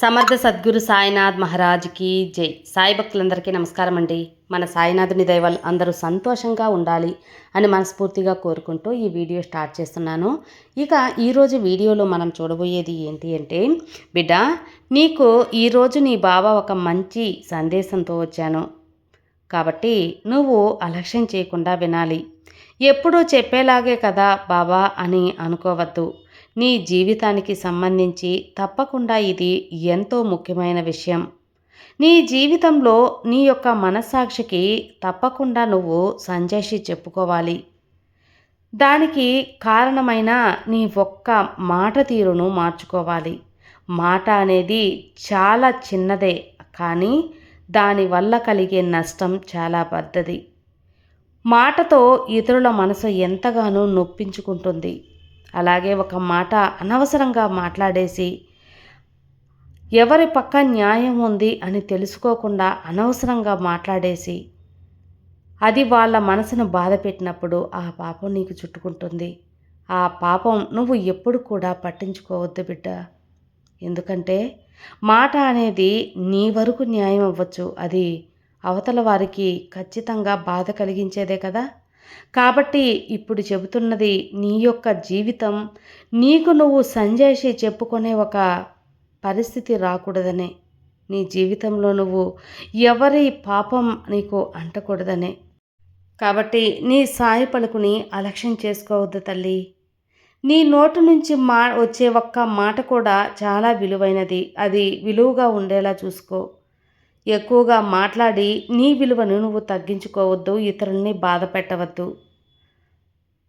సమర్థ సద్గురు సాయినాథ్ మహారాజ్కి జై. సాయి భక్తులందరికీ నమస్కారం అండి. మన సాయినాథుని దైవాలు అందరూ సంతోషంగా ఉండాలి అని మనస్ఫూర్తిగా కోరుకుంటూ ఈ వీడియో స్టార్ట్ చేస్తున్నాను. ఇక ఈరోజు వీడియోలో మనం చూడబోయేది ఏంటి అంటే బిడ్డ నీకు ఈరోజు నీ బాబా ఒక మంచి సందేశంతో వచ్చాను. కాబట్టి నువ్వు అలక్ష్యం చేయకుండా వినాలి. ఎప్పుడూ చెప్పేలాగే కదా బాబా అని అనుకోవద్దు. నీ జీవితానికి సంబంధించి తప్పకుండా ఇది ఎంతో ముఖ్యమైన విషయం. నీ జీవితంలో నీ యొక్క మనస్సాక్షికి తప్పకుండా నువ్వు సంజేషి చెప్పుకోవాలి. దానికి కారణమైన నీ ఒక్క మాట తీరును మార్చుకోవాలి. మాట అనేది చాలా చిన్నదే కానీ దానివల్ల కలిగే నష్టం చాలా పెద్దది. మాటతో ఇతరుల మనసు ఎంతగానో నొప్పించుకుంటుంది. అలాగే ఒక మాట అనవసరంగా మాట్లాడేసి ఎవరి పక్క న్యాయం ఉంది అని తెలుసుకోకుండా అనవసరంగా మాట్లాడేసి అది వాళ్ళ మనసును బాధ పెట్టినప్పుడు ఆ పాపం నీకు చుట్టుకుంటుంది. ఆ పాపం నువ్వు ఎప్పుడు కూడా పట్టించుకోవద్దు బిడ్డ. ఎందుకంటే మాట అనేది నీ వరకు న్యాయం అవ్వచ్చు. అది అవతల వారికి ఖచ్చితంగా బాధ కలిగించేదే కదా. కాబట్టి ఇప్పుడు చెబుతున్నది నీ యొక్క జీవితం. నీకు నువ్వు సంజయ్షి చెప్పుకునే ఒక పరిస్థితి రాకూడదనే. నీ జీవితంలో నువ్వు ఎవరి పాపం నీకు అంటకూడదనే. కాబట్టి నీ సాయి పలుకుని అలక్ష్యం చేసుకోవద్దు తల్లి. నీ నోటు నుంచి మా వచ్చే ఒక్క మాట కూడా చాలా విలువైనది. అది విలువగా ఉండేలా చూసుకో. ఎక్కువగా మాట్లాడి నీ విలువను నువ్వు తగ్గించుకోవద్దు ఇతరుల్ని బాధ పెట్టవద్దు.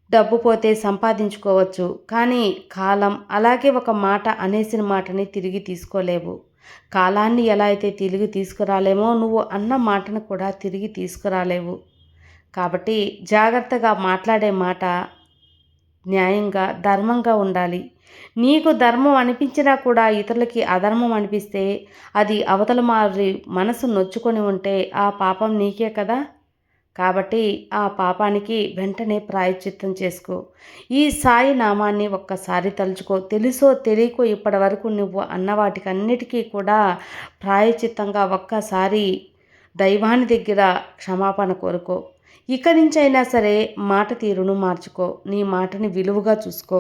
డబ్బు పోతే సంపాదించుకోవచ్చు కానీ కాలం అలాగే ఒక మాట అనేసిన మాటని తిరిగి తీసుకోలేవు. కాలాన్ని ఎలా అయితే తిరిగి తీసుకురాలేమో నువ్వు అన్న మాటను కూడా తిరిగి తీసుకురాలేవు. కాబట్టి జాగ్రత్తగా మాట్లాడే మాట న్యాయంగా ధర్మంగా ఉండాలి. నీకు ధర్మం అనిపించినా కూడా ఇతరులకి అధర్మం అనిపిస్తే అది అవతల మారి మనసు నొచ్చుకొని ఉంటే ఆ పాపం నీకే కదా? కాబట్టి ఆ పాపానికి వెంటనే ప్రాయశ్చిత్తం చేసుకో. ఈ సాయి నామాన్ని ఒక్కసారి తలుచుకో. తెలుసో తెలియకో ఇప్పటి వరకు నువ్వు అన్న వాటికన్నిటికీ కూడా ప్రాయచిత్తంగా ఒక్కసారి దైవాన్ని దగ్గర క్షమాపణ కోరుకో. ఇక నుంచైనా సరే మాట తీరును మార్చుకో. నీ మాటని విలువగా చూసుకో.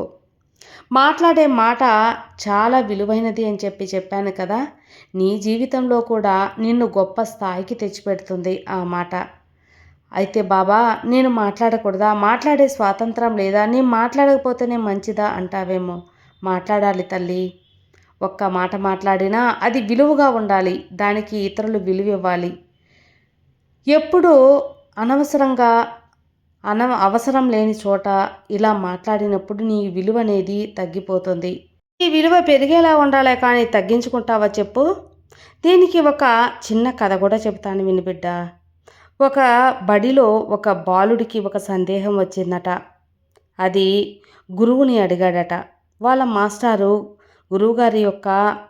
మాట్లాడే మాట చాలా విలువైనది అని చెప్పి చెప్పాను కదా. నీ జీవితంలో కూడా నిన్ను గొప్ప స్థాయికి తెచ్చిపెడుతుంది ఆ మాట. అయితే బాబా నేను మాట్లాడకూడదా? మాట్లాడే స్వాతంత్రం లేదా? నేను మాట్లాడకపోతేనే మంచిదా అంటావేమో? మాట్లాడాలి తల్లి. ఒక్క మాట మాట్లాడినా అది విలువగా ఉండాలి. దానికి ఇతరులు విలువ ఇవ్వాలి ఎప్పుడు అనవసరంగా అన అవసరం లేని చోట ఇలా మాట్లాడినప్పుడు నీ విలువ అనేది తగ్గిపోతుంది. ఈ విలువ పెరిగేలా ఉండాలే కానీ తగ్గించుకుంటావా చెప్పు. దీనికి ఒక చిన్న కథ కూడా చెప్తాను వినిబిడ్డ ఒక బడిలో ఒక బాలుడికి ఒక సందేహం వచ్చిందట. అది గురువుని అడిగాడట. వాళ్ళ మాస్టారు గురువుగారి యొక్క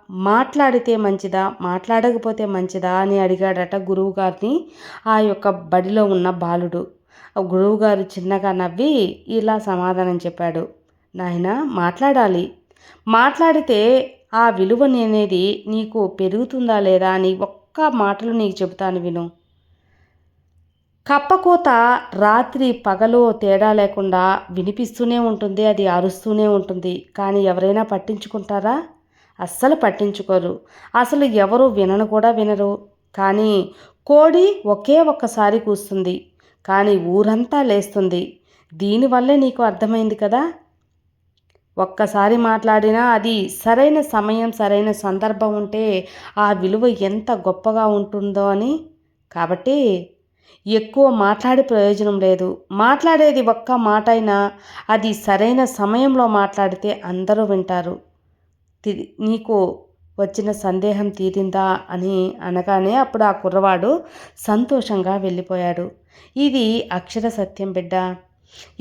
మాట్లాడితే మంచిదా మాట్లాడకపోతే మంచిదా అని అడిగాడట గురువుగారిని ఆ యొక్క బడిలో ఉన్న బాలుడు. గురువుగారు చిన్నగా నవ్వి ఇలా సమాధానం చెప్పాడు. నాయన మాట్లాడాలి. మాట్లాడితే ఆ విలువ అనేది నీకు పెరుగుతుందా లేదా అని ఒక్క మాటలు నీకు చెబుతాను విను. కప్పకోత రాత్రి పగలు తేడా లేకుండా వినిపిస్తూనే ఉంటుంది అది అరుస్తూనే ఉంటుంది. కానీ ఎవరైనా పట్టించుకుంటారా? అస్సలు పట్టించుకోరు. అసలు ఎవరు వినను కూడా వినరు. కానీ కోడి ఒకే ఒక్కసారి కూస్తుంది. కానీ ఊరంతా లేస్తుంది. దీనివల్లే నీకు అర్థమైంది కదా? ఒక్కసారి మాట్లాడినా అది సరైన సమయం సరైన సందర్భం ఉంటే ఆ విలువ ఎంత గొప్పగా ఉంటుందో అని. కాబట్టి ఎక్కువ మాట్లాడే ప్రయోజనం లేదు. మాట్లాడేది ఒక్క మాట అయినా అది సరైన సమయంలో మాట్లాడితే అందరూ వింటారు. నీకు వచ్చిన సందేహం తీరిందా అని అనగానే అప్పుడు ఆ కుర్రవాడు సంతోషంగా వెళ్ళిపోయాడు. ఇది అక్షర సత్యం బిడ్డ.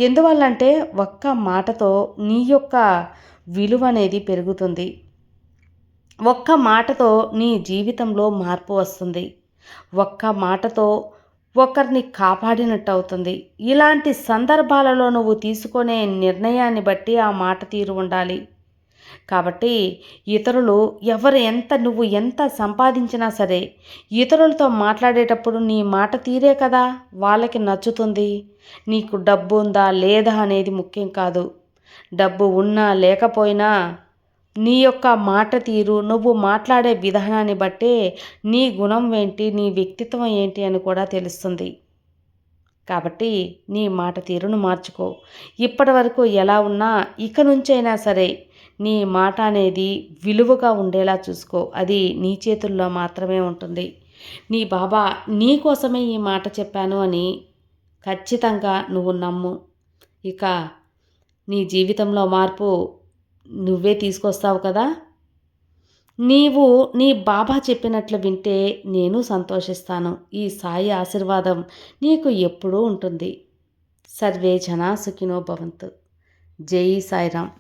ఎందువల్లంటే ఒక్క మాటతో నీ యొక్క విలువ అనేది పెరుగుతుంది. ఒక్క మాటతో నీ జీవితంలో మార్పు వస్తుంది. ఒక్క మాటతో ఒకరిని కాపాడినట్టు అవుతుంది ఇలాంటి సందర్భాలలో నువ్వు తీసుకునే నిర్ణయాన్ని బట్టి ఆ మాట తీరు ఉండాలి. కాబట్టి ఇతరులు ఎవరు ఎంత నువ్వు ఎంత సంపాదించినా సరే ఇతరులతో మాట్లాడేటప్పుడు నీ మాట తీరే కదా వాళ్ళకి నచ్చుతుంది. నీకు డబ్బు ఉందా లేదా అనేది ముఖ్యం కాదు. డబ్బు ఉన్నా లేకపోయినా నీ యొక్క మాట తీరు నువ్వు మాట్లాడే విధానాన్ని బట్టే నీ గుణం ఏంటి నీ వ్యక్తిత్వం ఏంటి అని కూడా తెలుస్తుంది. కాబట్టి నీ మాట తీరును మార్చుకో. ఇప్పటి వరకు ఎలా ఉన్నా ఇక నుంచైనా సరే నీ మాట అనేది విలువగా ఉండేలా చూసుకో. అది నీ చేతుల్లో మాత్రమే ఉంటుంది. నీ బాబా నీ కోసమే ఈ మాట చెప్పాను అని ఖచ్చితంగా నువ్వు నమ్ము. ఇక నీ జీవితంలో మార్పు నువ్వే తీసుకొస్తావు కదా? నీవు నీ బాబా చెప్పినట్లు వింటే నేను సంతోషిస్తాను. ఈ సాయి ఆశీర్వాదం నీకు ఎప్పుడూ ఉంటుంది. సర్వే జనా సుఖినో భవంతు. జై సాయిరామ్.